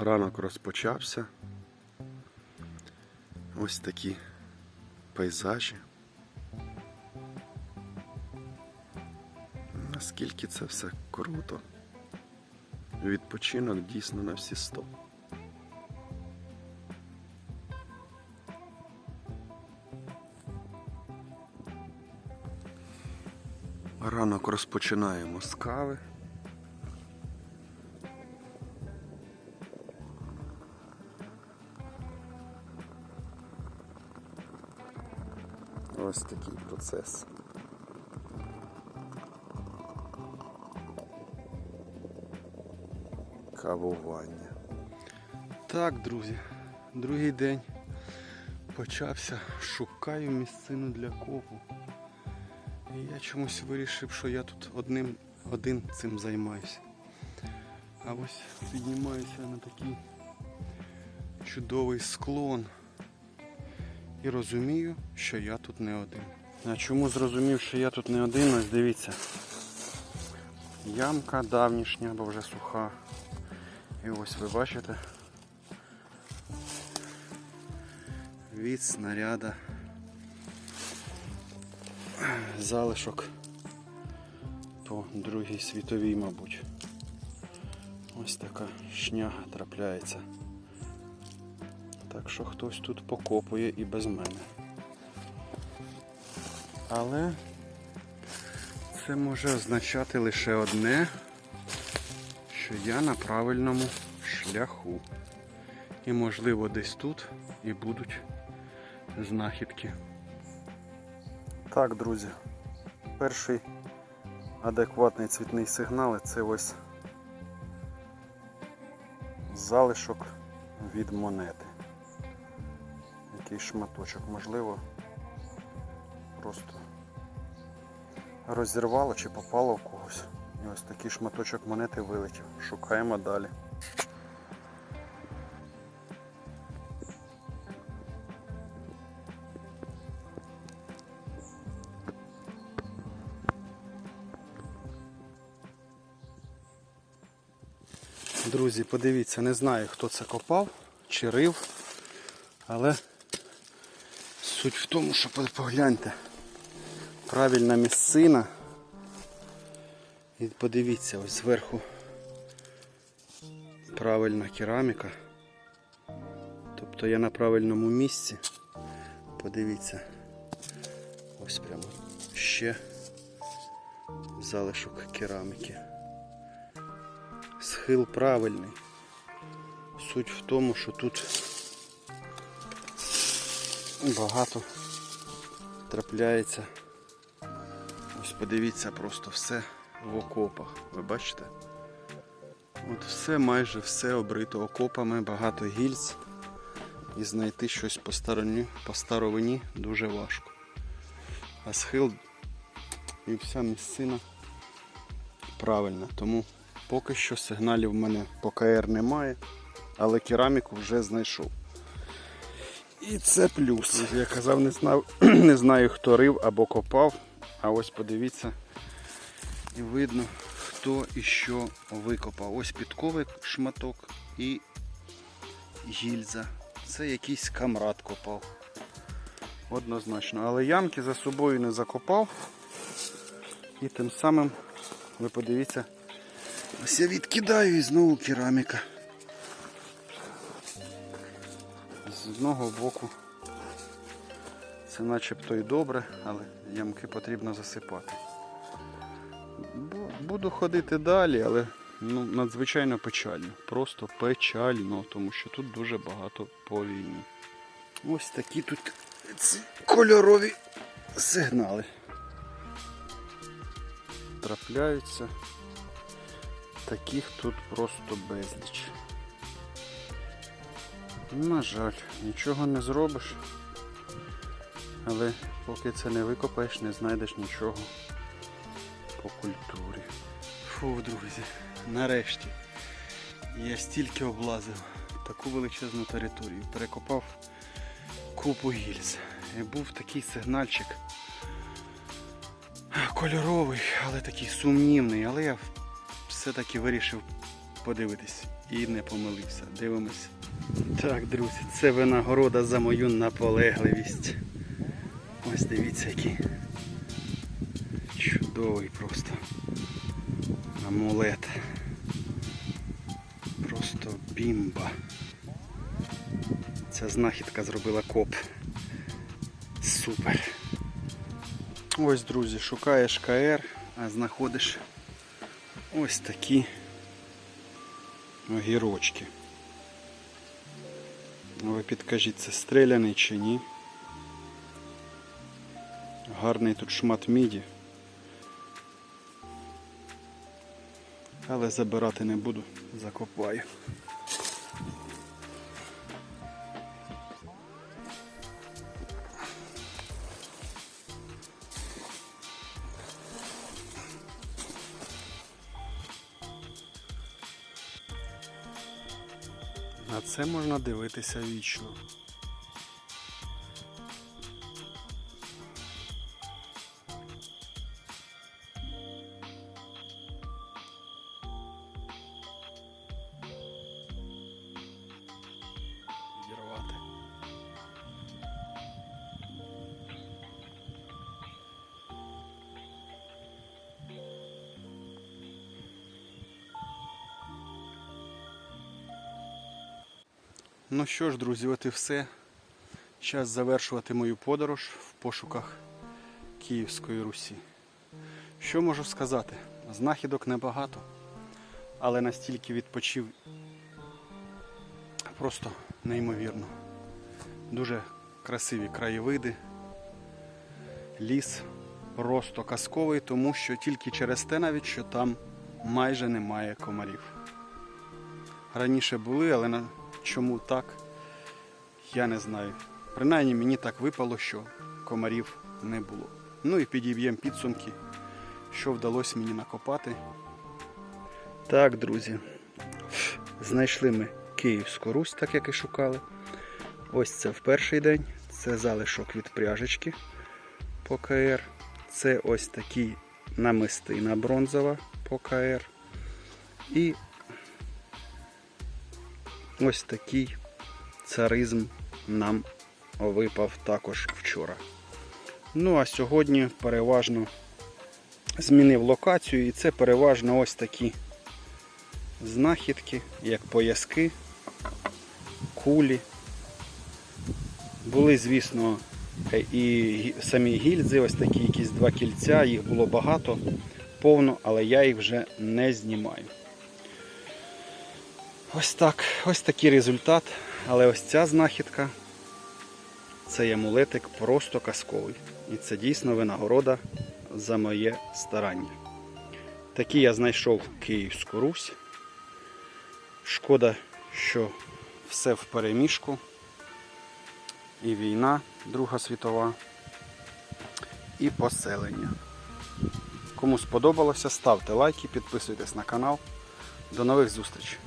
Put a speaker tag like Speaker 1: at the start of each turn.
Speaker 1: ранок розпочався. Ось такі пейзажі. Наскільки це все круто. Відпочинок дійсно на всі сто. Ранок розпочинаємо з кави. Ось такий процес. Кавування. Так, друзі, другий день почався. Шукаю місцину для копу. І я чомусь вирішив, що я тут одним один цим займаюся. А ось піднімаюся на такий чудовий склон. І розумію, що я тут не один. А чому зрозумів, що я тут не один? Ось дивіться. Ямка давнішня, бо вже суха. І ось ви бачите. Від снаряда. Залишок по Другій світовій, мабуть. Ось така шняга трапляється. Так що хтось тут покопує і без мене. Але це може означати лише одне, що я на правильному шляху. І можливо десь тут і будуть знахідки. Так, друзі, перший адекватний цвітний сигнал це ось залишок від монети. Якийсь шматочок, можливо, просто розірвало чи попало в когось. І ось такий шматочок монети вилетів. Шукаємо далі. Друзі, подивіться, не знаю хто це копав чи рив, але суть в тому, що погляньте, правильна місцина. І подивіться, ось зверху правильна кераміка. Тобто я на правильному місці. Подивіться, ось прямо ще залишок кераміки. Схил правильний. Суть в тому, що тут багато трапляється. Ось подивіться просто все в окопах. Ви бачите? От все, майже все обрито окопами, багато гільз. І знайти щось по стороні, по старовині дуже важко. А схил і вся місцина правильна. Тому поки що сигналів в мене по КР немає, але кераміку вже знайшов. І це плюс. Я казав, не знав, не знаю хто рив або копав. А ось подивіться і видно, хто і що викопав. Ось підковий шматок і гільза. Це якийсь камрад копав. Однозначно. Але ямки за собою не закопав. І тим самим, ви подивіться, ось я відкидаю і знову кераміка. Одного боку це начебто і добре, але ямки потрібно засипати. Буду ходити далі, але ну, надзвичайно печально. Просто печально, тому що тут дуже багато по війні. Ось такі тут кольорові сигнали. Трапляються. Таких тут просто безліч. На жаль, нічого не зробиш. Але поки це не викопаєш, не знайдеш нічого по культурі. Фу, друзі, нарешті я стільки облазив таку величезну територію, перекопав купу гільз. І був такий сигнальчик кольоровий, але такий сумнівний. Але я все-таки вирішив подивитись. І не помилився. Дивимось. Так, друзі, це винагорода за мою наполегливість. Ось дивіться, який чудовий просто амулет. Просто бімба. Ця знахідка зробила коп. Супер. Ось, друзі, шукаєш КР, а знаходиш ось такі огірочки. Ви підкажіть, це стріляний чи ні? Гарний тут шмат міді. Але забирати не буду, закопаю. На це можна дивитися вічно. Ну що ж, друзі, от і все. Час завершувати мою подорож в пошуках Київської Русі. Що можу сказати? Знахідок небагато, але настільки відпочив просто неймовірно. Дуже красиві краєвиди, ліс просто казковий, тому що тільки через те навіть, що там майже немає комарів. Раніше були, але на чому так, я не знаю. Принаймні мені так випало, що комарів не було. Ну і підіб'ємо підсумки, що вдалося мені накопати. Так, друзі, знайшли ми Київську Русь, так як і шукали. Ось це в перший день. Це залишок від пряжечки по КР. Це ось такі намистина бронзова по КР. І ось такий царизм нам випав також вчора. Ну а сьогодні переважно змінив локацію, і це переважно ось такі знахідки, як пояски, кулі. Були, звісно, і самі гільзи, ось такі якісь два кільця, їх було багато, повно, але я їх вже не знімаю. Ось так, ось такий результат. Але ось ця знахідка, цей амулетик просто казковий. І це дійсно винагорода за моє старання. Такий я знайшов Київську Русь. Шкода, що все в переміжку. І війна Друга світова, і поселення. Кому сподобалося, ставте лайки, підписуйтесь на канал. До нових зустрічей!